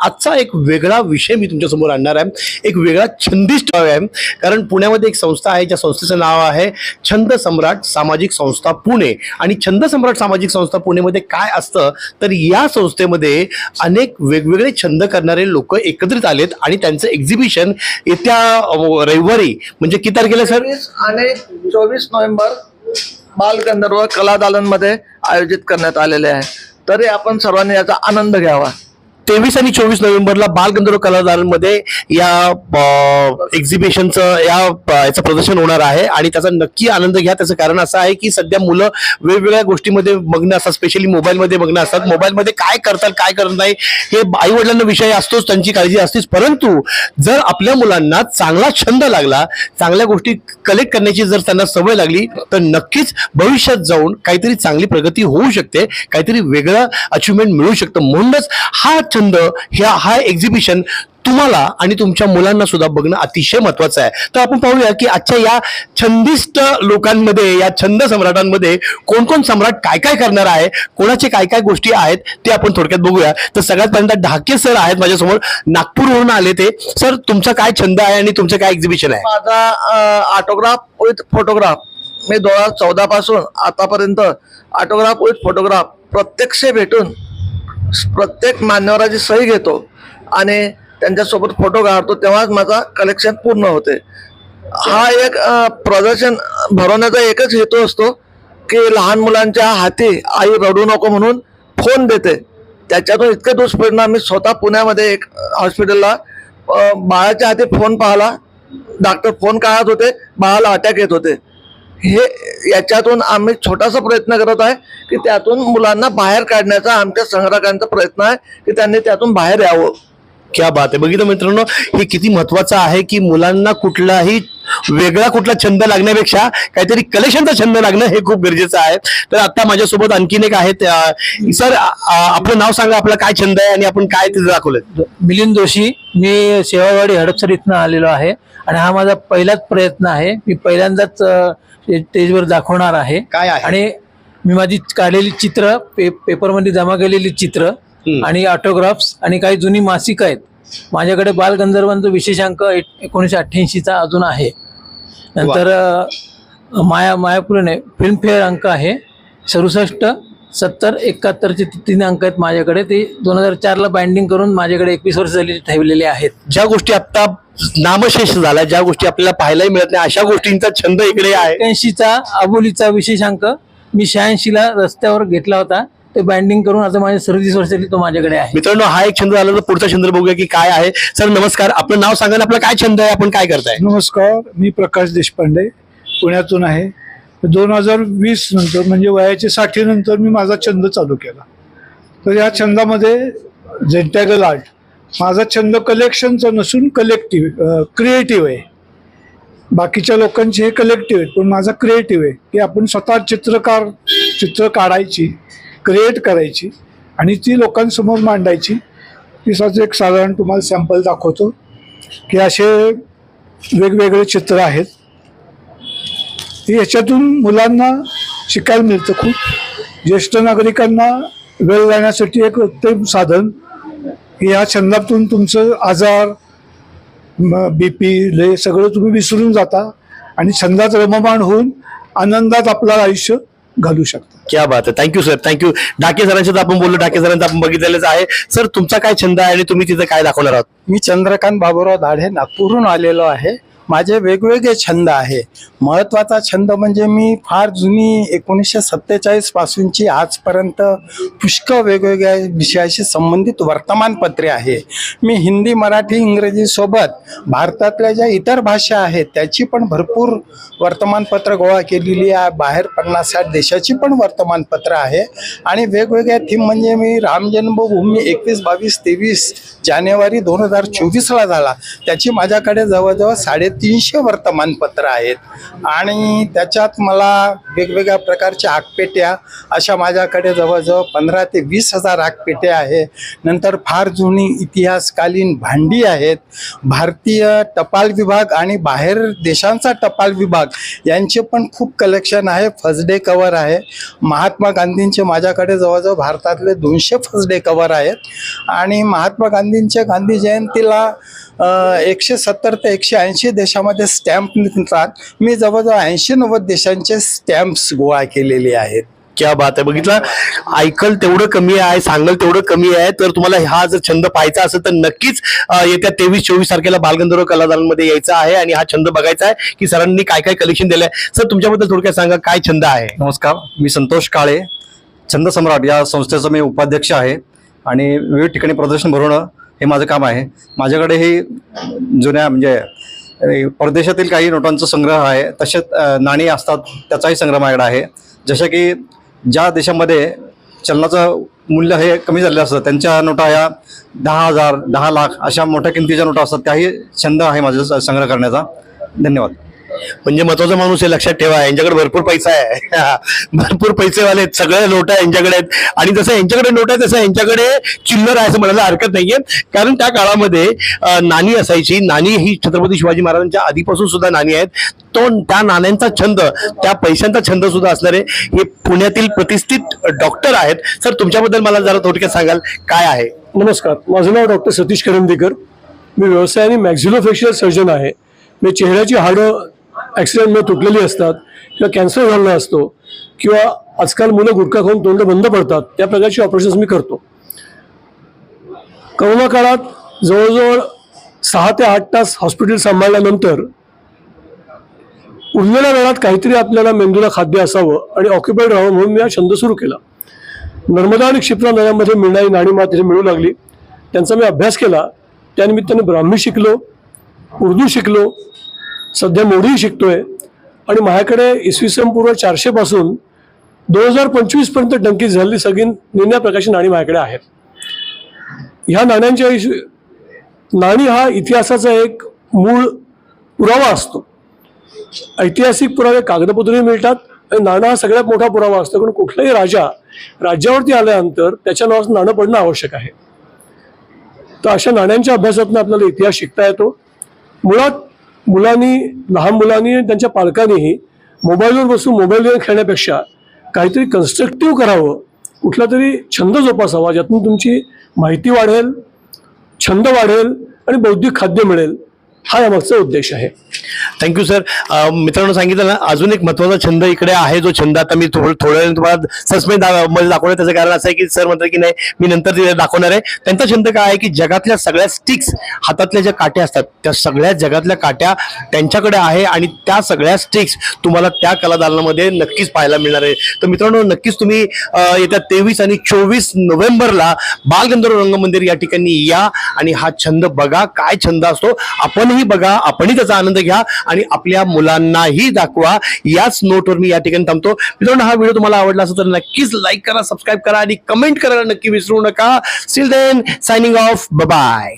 आजचा एक वेगळा विषय मी तुमच्यासमोर आणणार आहे. एक वेगळा छंदिष्ट आहे. कारण पुण्यामध्ये एक संस्था आहे ज्या संस्थेचं नाव आहे छंद सम्राट सामाजिक संस्था पुणे. आणि छंद सम्राट सामाजिक संस्था पुणेमध्ये काय असतं? तर या संस्थेमध्ये अनेक वेगवेगळे छंद करणारे लोक एकत्रित आलेत आणि त्यांचं एक्झिबिशन येत्या रविवारी म्हणजे किती तारखेला सर? आणि चोवीस नोव्हेंबर बालगंधर्व कला दालनमध्ये आयोजित करण्यात आलेले आहे. तरी आपण सर्वांनी याचा आनंद घ्यावा. तेवीस आणि चोवीस नोव्हेंबरला बालगंधर्व कलादारांमध्ये या एक्झिबिशनचं या याचं प्रदर्शन होणार आहे आणि त्याचा नक्की आनंद घ्या. त्याचं कारण असं आहे की सध्या मुलं वेगवेगळ्या गोष्टीमध्ये मग्न असतात स्पेशली मोबाईलमध्ये मग्न असतात. मोबाईलमध्ये काय करतात काय करत नाही हे आई वडिलांना विषय असतोच त्यांची काळजी असतेच. परंतु जर आपल्या मुलांना चांगला छंद लागला चांगल्या गोष्टी कलेक्ट करण्याची जर त्यांना सवय लागली तर नक्कीच भविष्यात जाऊन काहीतरी चांगली प्रगती होऊ शकते काहीतरी वेगळं अचिव्हमेंट मिळू शकतं. म्हणूनच हा छंद ह्या हा एक्झिबिशन तुम्हाला आणि तुमच्या मुलांना सुद्धा बघणं अतिशय महत्वाचं आहे. तर आपण पाहूया की आजच्या या छंदिष्ट लोकांमध्ये या छंद सम्राटांमध्ये कोण कोण सम्राट काय काय करणार आहे कोणाचे काय काय गोष्टी आहेत ते आपण थोडक्यात बघूया. तर सगळ्यात पहिल्यांदा ढाके सर आहेत माझ्यासमोर. नागपूरवरून आले ते. सर तुमचा काय छंद आहे आणि तुमचं काय एक्झिबिशन आहे? माझा ऑटोग्राफ विथ फोटोग्राफ मी दोन हजार चौदा पासून आतापर्यंत ऑटोग्राफ विथ फोटोग्राफ प्रत्यक्ष भेटून प्रत्येक मान्यवराची सही घेतो आणि त्यांच्यासोबत फोटो काढतो तेव्हाच माझा कलेक्शन पूर्ण होते. हा एक प्रदर्शन भरवण्याचा एकच हेतू असतो की लहान मुलांच्या हाती आई रडू नको म्हणून फोन देते. त्याच्यातून इतके दुष्परिणाम मी स्वतः पुण्यामध्ये एक हॉस्पिटलला बाळाच्या हाती फोन पाहिला. डॉक्टर फोन काढत होते बाळाला अटॅक येत होते. हे याच्यातून आम्ही छोटासा प्रयत्न करत आहे की त्यातून मुलांना बाहेर काढण्याचा आमच्या संग्राहकांचा प्रयत्न आहे की त्यांनी त्यातून बाहेर यावं. क्या बात आहे. बघितलं मित्रांनो हे किती महत्वाचं आहे की मुलांना कुठलाही वेगळा कुठला छंद लागण्यापेक्षा काहीतरी कलेक्शनचा छंद लागणं हे खूप गरजेचं आहे. तर आता माझ्यासोबत आणखीन एक आहेत सर आपलं नाव सांगा आपला काय छंद आहे आणि आपण काय तिथे दाखवलं मिलिंद जोशी मी सेवावाडी हडपसर इथनं आलेलो आहे आणि हा माझा पहिलाच प्रयत्न आहे. मी पहिल्यांदाच स्टेजवर दाखवणार आहे. काय आणि मी माझी काढलेली चित्र पे पेपरमध्ये जमा केलेली चित्र. आणि ऑटोग्राफ्स आणि काही जुनी मासिक आहेत. माझ्याकडे बालगंधर्वांचा विशेषांक एक- एकोणीसशे अठ्ठ्याऐंशीचा अजून आहे. नंतर माया मायापुरने फिल्मफेअर अंक आहे. सदुसष्ट सत्तर एकाहत्तरचे तीन अंक आहेत माझ्याकडे. ते दोन हजार चारला बाइंडिंग करून माझ्याकडे एकवीस वर्ष झाली ठेवलेले आहेत. ज्या गोष्टी आता नामशेष झाल्या ज्या गोष्टी आपल्याला पाहायलाही मिळत नाही अशा गोष्टींचा छंद इकडे आहे. एक्क्याऐंशीचा अबोलीचा विशेषांक मी शहाऐंशीला रस्त्यावर घेतला होता. ते बाइंडिंग करून आता माझ्या सदतीस वर्षाची तो माझ्याकडे आहे. मित्रांनो हा एक छंद झाला तर पुढचा छंद बघूया की काय आहे. सर नमस्कार. आपलं नाव सांगा आणि आपला काय छंद आहे? आपण काय करताय? नमस्कार. मी प्रकाश देशपांडे पुण्यातून आहे. दोन हजार वीस नंतर म्हणजे वयाच्या साठीनंतर मी माझा छंद चालू केला. तर या छंदामध्ये झेंटॅगल आर्ट माझा छंद कलेक्शनचा नसून कलेक्टिव्ह क्रिएटिव्ह आहे. बाकीच्या लोकांचे हे कलेक्टिव्ह आहेत पण माझा क्रिएटिव्ह आहे. की आपण स्वतः चित्रकार चित्र काढायची क्रिएट करायची आणि ती लोकांसमोर मांडायची. तिचाच एक साधारण तुम्हाला सॅम्पल दाखवतो की असे वेगवेगळे चित्र आहेत. की याच्यातून मुलांना शिकायला मिळतं खूप. ज्येष्ठ नागरिकांना वेळ जाण्यासाठी एक उत्तम साधन. या छंदातून तुमचं आजार बी पी ले सगळं तुम्ही विसरून जाता आणि छंदात रममाण होऊन आनंदात आपलं आयुष्य घालू शकता. क्या बात आहे thank you sir thank you Dake सरांशी तर आपण बोललो डाके सरांचं आपण बघितलेलंच आहे. सर तुमचा काय छंद आहे आणि तुम्ही तिथं काय दाखवणार आहात? मी चंद्रकांत बाबूराव दाढे नागपूरहून आलेलो आहे. माझे वेगवेगळे छंद आहे. महत्त्वाचा छंद म्हणजे मी फार जुनी एकोणीसशे सत्तेचाळीस पासूनची आजपर्यंत पुष्कळ वेगवेगळ्या विषयाशी संबंधित वर्तमानपत्रे आहे. मी हिंदी मराठी इंग्रजी सोबत भारतातल्या ज्या इतर भाषा आहेत त्याची पण भरपूर वर्तमानपत्र गोळा केलेली आहे. बाहेर पन्नास साठ देशाची पण वर्तमानपत्र आहे. आणि वेगवेगळ्या थीम म्हणजे मी राम जन्मभूमी एकवीस बावीस तेवीस जानेवारी दोन हजार चोवीसला झाला. त्याची माझ्याकडे जवळजवळ साडे तीनशे वर्तमानपत्र आहेत. आणि त्याच्यात मला वेगवेगळ्या प्रकारच्या आगपेट्या अशा माझ्याकडे जवळजवळ पंधरा ते वीस हजार आगपेट्या आहे. नंतर फार जुनी इतिहासकालीन भांडी आहेत. भारतीय टपाल विभाग आणि बाहेर देशांचा टपाल विभाग यांचे पण खूप कलेक्शन आहे. फर्स्ट कवर आहे. महात्मा गांधींचे माझ्याकडे जवळजवळ भारतातले दोनशे फर्स्ट कवर आहेत. आणि महात्मा गांधींच्या गांधी जयंतीला एकशे सत्तर ते एकशे ऐंशी देशामध्ये स्टॅम्प निघतात. मी जवळजवळ ऐंशी नव्वद देशांचे स्टॅम्प्स गोळा केलेले आहेत. क्या बात आहे. बघितलं? ऐकल तेवढं कमी आहे सांगल तेवढं कमी आहे. तर तुम्हाला हा जर छंद पाहायचा असेल तर नक्कीच येत्या तेवीस चोवीस तारखेला बालगंधर्व कलादारांमध्ये यायचं आहे आणि हा छंद बघायचा आहे की सरांनी काय काय कलेक्शन दिलंय. सर तुमच्याबद्दल थोडक्यात सांगा काय छंद आहे? नमस्कार. मी संतोष काळे छंद सम्राट या संस्थेचा मी उपाध्यक्ष आहे. आणि विविध ठिकाणी प्रदर्शन भरवणं हे माझं काम आहे. माझ्याकडे हे जुन्या म्हणजे परदेशातील काही नोटांचा संग्रह आहे तसेच नाणी असतात त्याचाही संग्रह माझ्याकडे आहे. जसं की ज्या देशामध्ये चलनाचं मूल्य हे कमी झालेलं असतं त्यांच्या नोटा या दहा हजार दहा लाख अशा मोठ्या किमतीच्या नोटा असतात त्याही छंद आहे माझा संग्रह करण्याचा. धन्यवाद. म्हणजे महत्त्वाचा माणूस हे लक्षात ठेवा यांच्याकडे भरपूर पैसा आहे. भरपूर पैसेवाले आहेत सगळ्या नोटा यांच्याकडे आहेत. आणि जसं यांच्याकडे नोट आहे तसं यांच्याकडे चिल्लर आहे असं म्हणायला हरकत नाहीये. कारण त्या काळामध्ये नाणी असायची. नाणी ही छत्रपती शिवाजी महाराजांच्या आधीपासून सुद्धा नाणी आहेत. तो त्या नाण्यांचा छंद त्या पैशांचा छंद सुद्धा असणारे हे पुण्यातील प्रतिष्ठित डॉक्टर आहेत. सर तुमच्याबद्दल मला जरा थोडक्यात सांगाल काय आहे? नमस्कार. माझं नाव डॉक्टर सतीश करंदीकर. मी व्यवसायाने मॅक्झिलोफेशियल सर्जन आहे. मी चेहऱ्याची हाडं ॲक्सिडेंटमध्ये तुटलेली असतात किंवा कॅन्सर झालेला असतो किंवा आजकाल मुलं गुटखा खाऊन तोंड बंद पडतात त्या प्रकारची ऑपरेशन्स मी करतो. करोना काळात जवळजवळ सहा ते आठ तास हॉस्पिटल सांभाळल्यानंतर उरलेल्या वेळात काहीतरी आपल्याला मेंदूला खाद्य असावं आणि ऑक्युपाईड राहावं म्हणून मी हा छंद सुरू केला. नर्मदा आणि क्षिप्रा नद्यांमध्ये मिळणारी नाणीमा तिथे मिळू लागली. त्यांचा मी अभ्यास केला. त्यानिमित्ताने ब्राह्मी शिकलो उर्दू शिकलो सध्या मोडीही शिकतोय. आणि माझ्याकडे इसवी सन पूर्व चारशेपासून दोन हजार पंचवीसपर्यंत डंकी झालेली सगळी निम्या प्रकारची नाणी माझ्याकडे आहेत. ह्या नाण्यांच्या नाणी हा इतिहासाचा एक मूळ पुरावा असतो. ऐतिहासिक पुरावे कागदपत्रही मिळतात आणि नाणं हा सगळ्यात मोठा पुरावा असतो. कारण कुठलाही राजा राज्यावरती आल्यानंतर त्याच्या नावाचं नाणं पडणं आवश्यक आहे. तर अशा नाण्यांच्या अभ्यासातून आपल्याला इतिहास शिकता येतो. मुळात मुलांनी लहान मुलांनी आणि त्यांच्या पालकांनीही मोबाईलवर बसून मोबाईलवर खेळण्यापेक्षा काहीतरी कन्स्ट्रक्टिव्ह करावं कुठला तरी छंद जोपासावा ज्यातून तुमची माहिती वाढेल छंद वाढेल आणि बौद्धिक खाद्य मिळेल. हा यामागचा उद्देश आहे. थँक्यू सर मित्रांनो सांगितलं ना अजून एक महत्त्वाचा छंद इकडे आहे जो छंद आता मी थोडं थोड्या वेळ तुम्हाला सस्पेंडमध्ये दाखवणार त्याचं कारण असं आहे की सर म्हणतात की नाही मी नंतर दाखवणार आहे. त्यांचा छंद काय आहे की जगातल्या सगळ्या स्टिक्स हातातल्या ज्या काट्या असतात त्या सगळ्या जगातल्या काट्या त्यांच्याकडे आहे आणि त्या सगळ्या स्टिक्स तुम्हाला त्या कलादालनामध्ये नक्कीच पाहायला मिळणार आहे. तर मित्रांनो नक्कीच तुम्ही येत्या तेवीस आणि चोवीस नोव्हेंबरला बालगंधर्व रंगमंदिर या ठिकाणी या आणि हा छंद बघा. काय छंद असतो? आपणही बघा आपणही त्याचा आनंद घ्या आणि आपल्या मुलांनाही दाखवा. याच नोटवर मी या ठिकाणी थांबतो. मित्रांनो हा व्हिडिओ तुम्हाला आवडला असेल तर नक्कीच लाईक करा सबस्क्राईब करा आणि कमेंट करायला नक्की विसरू नका. Till then signing off bye